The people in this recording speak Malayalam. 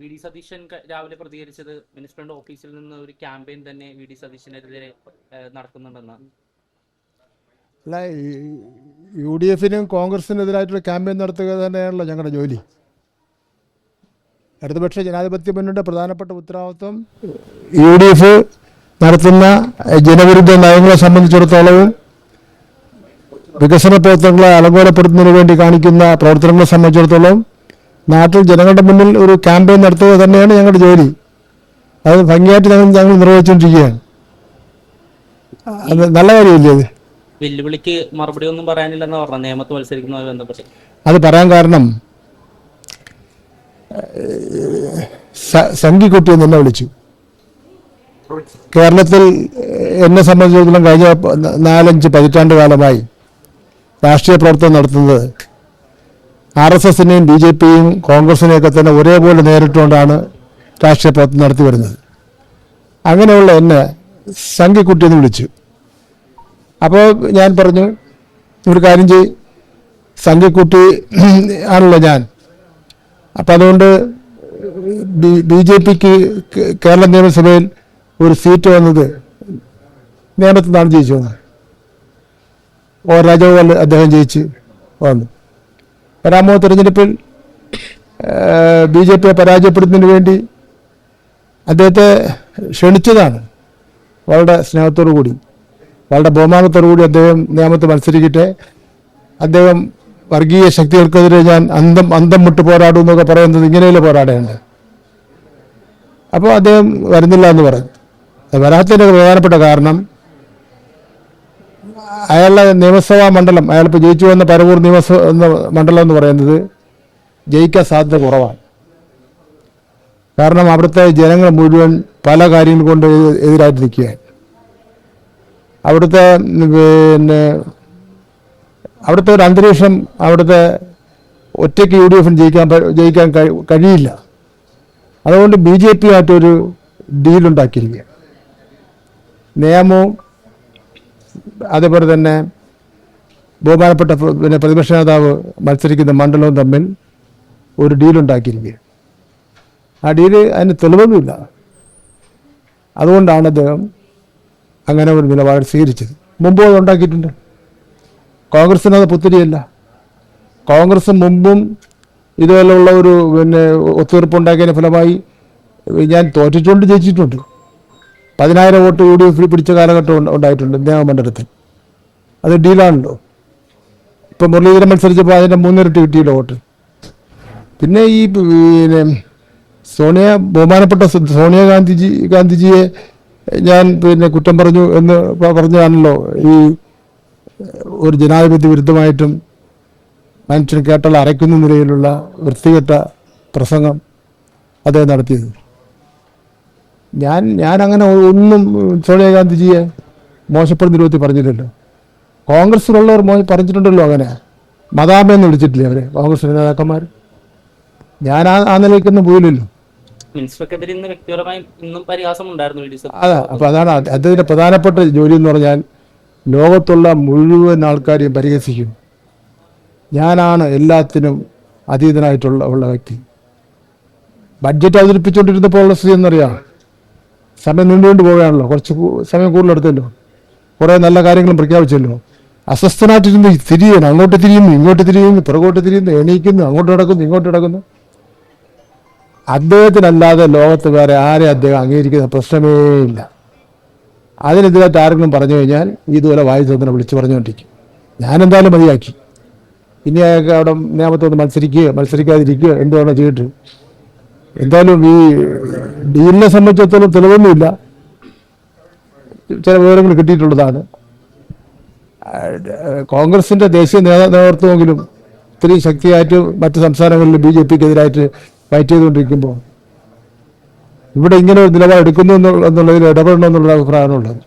വി ഡി സതീശൻ രാവിലെ പ്രതികരിച്ചത് മിനിസ്റ്ററിന്റെ ഓഫീസിൽ നിന്ന് ഒരു ക്യാമ്പയിൻ തന്നെ വി ഡി സതീശനെതിരെ നടക്കുന്നുണ്ടെന്ന്? അല്ല യു ഡി എഫിനും കോൺഗ്രസിനെതിരായിട്ടുള്ള ക്യാമ്പയിൻ നടത്തുക തന്നെയാണല്ലോ ഞങ്ങളുടെ ജോലി. ഇടതുപക്ഷ ജനാധിപത്യ മുന്നണിയുടെ പ്രധാനപ്പെട്ട ഉത്തരവാദിത്വം യു ഡി എഫ് നടത്തുന്ന ജനവിരുദ്ധ നയങ്ങളെ സംബന്ധിച്ചിടത്തോളവും വികസന പ്രവർത്തനങ്ങളെ അലങ്കോലപ്പെടുത്തുന്നതിന് വേണ്ടി കാണിക്കുന്ന പ്രവർത്തനങ്ങളെ സംബന്ധിച്ചിടത്തോളം നാട്ടിൽ ജനങ്ങളുടെ മുന്നിൽ ഒരു ക്യാമ്പയിൻ നടത്തുക തന്നെയാണ് ഞങ്ങളുടെ ജോലി. അത് ഭംഗിയായിട്ട് ഞങ്ങൾ ഞങ്ങൾ നിർവഹിച്ചുകൊണ്ടിരിക്കുകയാണ്. അത് നല്ല കാര്യമില്ലേ അത്? വെല്ലുവിളിക്ക് മറുപടി ഒന്നും പറയാനില്ലെന്ന് പറഞ്ഞു നിയമത്തെ മത്സരിക്കുന്നതുമായി ബന്ധപ്പെട്ട്. അത് പറയാൻ കാരണം സംഘിക്കുട്ടി എന്നെ വിളിച്ചു. കേരളത്തിൽ എന്നെ സംബന്ധിച്ചിടത്തോളം കഴിഞ്ഞ നാലഞ്ച് പതിറ്റാണ്ട് കാലമായി രാഷ്ട്രീയ പ്രവർത്തനം നടത്തുന്നത് ആർ എസ് എസിനെയും ബി ജെ പിയും കോൺഗ്രസിനെയൊക്കെ തന്നെ ഒരേപോലെ നേരിട്ടുകൊണ്ടാണ് രാഷ്ട്രീയ പ്രവർത്തനം നടത്തി വരുന്നത്. അങ്ങനെയുള്ള എന്നെ സംഘിക്കുട്ടി എന്ന് വിളിച്ചു. അപ്പോൾ ഞാൻ പറഞ്ഞു ഒരു കാര്യം ചെയ് സംഘിക്കുട്ടി ആണല്ലോ ഞാൻ. അപ്പം അതുകൊണ്ട് ബി ജെ പിക്ക് കേരള നിയമസഭയിൽ ഒരു സീറ്റ് വന്നത് നിയമത്തിൽ നിന്നാണ് ജയിച്ചു വന്നത് ഓ രാജഗോപാൽ അദ്ദേഹം ജയിച്ച് വന്നു. വരാമോ തെരഞ്ഞെടുപ്പിൽ ബി ജെ പിയെ പരാജയപ്പെടുത്തുന്നതിന് വേണ്ടി അദ്ദേഹത്തെ ക്ഷണിച്ചതാണ്. വളരെ സ്നേഹത്തോടു കൂടി വളരെ ബഹുമാനത്തോടു കൂടി അദ്ദേഹം നിയമത്തിൽ മത്സരിക്കട്ടെ. അദ്ദേഹം വർഗീയ ശക്തികൾക്കെതിരെ ഞാൻ അന്തം അന്തം മുട്ട് പോരാടും എന്നൊക്കെ പറയുന്നത് ഇങ്ങനെയല്ലേ പോരാടേണ്ടത്? അപ്പോൾ അദ്ദേഹം വരുന്നില്ല എന്ന് പറഞ്ഞു. വരാത്തതിന്റെ പ്രധാനപ്പെട്ട കാരണം അയാളുടെ നിയമസഭാ മണ്ഡലം അയാളിപ്പോൾ ജയിച്ചു വന്ന പരവൂർ നിയമസഭ മണ്ഡലം എന്ന് പറയുന്നത് ജയിക്കാൻ സാധ്യത കുറവാണ്. കാരണം അവിടുത്തെ ജനങ്ങൾ മുഴുവൻ പല കാര്യങ്ങൾ കൊണ്ട് എതിരായിട്ട് നിൽക്കുകയാണ്. അവിടുത്തെ പിന്നെ അവിടുത്തെ ഒരു അന്തരീക്ഷം അവിടുത്തെ ഒറ്റയ്ക്ക് യു ഡി എഫിന് ജയിക്കാൻ ജയിക്കാൻ കഴിയില്ല. അതുകൊണ്ട് ബി ജെ പി ആയിട്ടൊരു ഡീലുണ്ടാക്കിയിരിക്കുക നിയമവും അതേപോലെ തന്നെ ബഹുമാനപ്പെട്ട പിന്നെ പ്രതിപക്ഷ നേതാവ് മത്സരിക്കുന്ന മണ്ഡലവും തമ്മിൽ ഒരു ഡീലുണ്ടാക്കിയിരിക്കുകയാണ് ആ ഡീൽ അതിന് തെളിവൊന്നുമില്ല. അതുകൊണ്ടാണ് അദ്ദേഹം അങ്ങനെ ഒരു നിലപാട് സ്വീകരിച്ചത്. മുമ്പ് അത് ഉണ്ടാക്കിയിട്ടുണ്ട്. കോൺഗ്രസിന് അത് പുത്തിരിയല്ല. കോൺഗ്രസ് മുമ്പും ഇതുപോലുള്ള ഒരു പിന്നെ ഒത്തുതീർപ്പുണ്ടാക്കിയതിന്റെ ഫലമായി ഞാൻ തോറ്റിട്ടുണ്ട് ജയിച്ചിട്ടുണ്ട്. പതിനായിരം വോട്ട് യു ഡി എഫിൽ പിടിച്ച കാലഘട്ടം ഉണ്ടായിട്ടുണ്ട് ഉണ്ടായിട്ടുണ്ട് നിയമമണ്ഡലത്തിൽ അത് ഡീലാണല്ലോ. ഇപ്പം മുരളീധരൻ മത്സരിച്ചപ്പോൾ അതിന്റെ മൂന്നിരട്ടി കിട്ടിയില്ല വോട്ട്. പിന്നെ ഈ പിന്നെ സോണിയ ബഹുമാനപ്പെട്ട സോണിയ ഗാന്ധിജി ഗാന്ധിജിയെ ഞാൻ പിന്നെ കുറ്റം പറഞ്ഞു എന്ന് പറഞ്ഞതാണല്ലോ. ഈ ഒരു ജനാധിപത്യ വിരുദ്ധമായിട്ടും മനുഷ്യൻ കേട്ടാൽ അരയ്ക്കുന്ന നിലയിലുള്ള വൃത്തികെട്ട പ്രസംഗം അദ്ദേഹം നടത്തിയത്. ഞാൻ ഞാൻ അങ്ങനെ ഒന്നും സോണിയാഗാന്ധിജിയെ മോശപ്പെടുന്ന രൂപത്തിൽ പറഞ്ഞിട്ടില്ലല്ലോ കോൺഗ്രസ്സിലുള്ളവർ മോ പറഞ്ഞിട്ടുണ്ടല്ലോ അങ്ങനെ. മതാമെന്ന് വിളിച്ചിട്ടില്ലേ അവരെ? കോൺഗ്രസ് നേതാക്കന്മാർ ഞാൻ ആ ആ നിലയ്ക്കൊന്നും പോയില്ലല്ലോ. അതാ അപ്പം അതാണ് അദ്ദേഹത്തിന്റെ പ്രധാനപ്പെട്ട ജോലി എന്ന് പറഞ്ഞാൽ ലോകത്തുള്ള മുഴുവൻ ആൾക്കാരെയും പരിഹസിക്കും. ഞാനാണ് എല്ലാത്തിനും അതീതനായിട്ടുള്ള ഉള്ള വ്യക്തി. ബഡ്ജറ്റ് അവതരിപ്പിച്ചുകൊണ്ടിരുന്നപ്പോൾ ഉള്ള സ്ഥിതി എന്നറിയാം. സമയം നീണ്ടുകൊണ്ട് പോവുകയാണല്ലോ. കുറച്ച് സമയം കൂടുതലെടുത്തല്ലോ. കുറേ നല്ല കാര്യങ്ങളും പ്രഖ്യാപിച്ചല്ലോ. അസ്വസ്ഥനായിട്ടിരുന്ന് തിരിയുന്നു അങ്ങോട്ട് തിരിയുന്നു ഇങ്ങോട്ട് തിരിയുന്നു പുറകോട്ട് തിരിയുന്നു എണീക്കുന്നു അങ്ങോട്ട് നടക്കുന്നു ഇങ്ങോട്ട് നടക്കുന്നു. അദ്ദേഹത്തിനല്ലാതെ ലോകത്ത് വേറെ ആരെ അദ്ദേഹം അംഗീകരിക്കുന്ന പ്രശ്നമേ ഇല്ല. അതിനെതിരായിട്ട് ആരെങ്കിലും പറഞ്ഞു കഴിഞ്ഞാൽ ഇതുപോലെ വായു തോന്നനെ വിളിച്ചു പറഞ്ഞുകൊണ്ടിരിക്കും. ഞാനെന്തായാലും മതിയാക്കി. ഇനി അയാൾക്ക് അവിടെ നിയമത്തോന്ന് മത്സരിക്കുകയോ മത്സരിക്കാതിരിക്കുകയോ എന്തുവാണോ ചെയ്തിട്ട് എന്തായാലും ഈ ഡീലിനെ സംബന്ധിച്ചിടത്തോളം തെളിവൊന്നുമില്ല. ചില വിവരങ്ങൾ കിട്ടിയിട്ടുള്ളതാണ്. കോൺഗ്രസിന്റെ ദേശീയ നേതാ നേതൃത്വമെങ്കിലും ഇത്രയും ശക്തിയായിട്ട് മറ്റ് സംസ്ഥാനങ്ങളിൽ ബി ജെ പിക്ക് എതിരായിട്ട് ഫൈറ്റ് ചെയ്തുകൊണ്ടിരിക്കുമ്പോൾ ഇവിടെ ഇങ്ങനെ ഒരു നിലപാട് എന്നുള്ള- എന്നുള്ളതിൽ ഇടപെടണമെന്നുള്ള അഭിപ്രായമാണുള്ളത്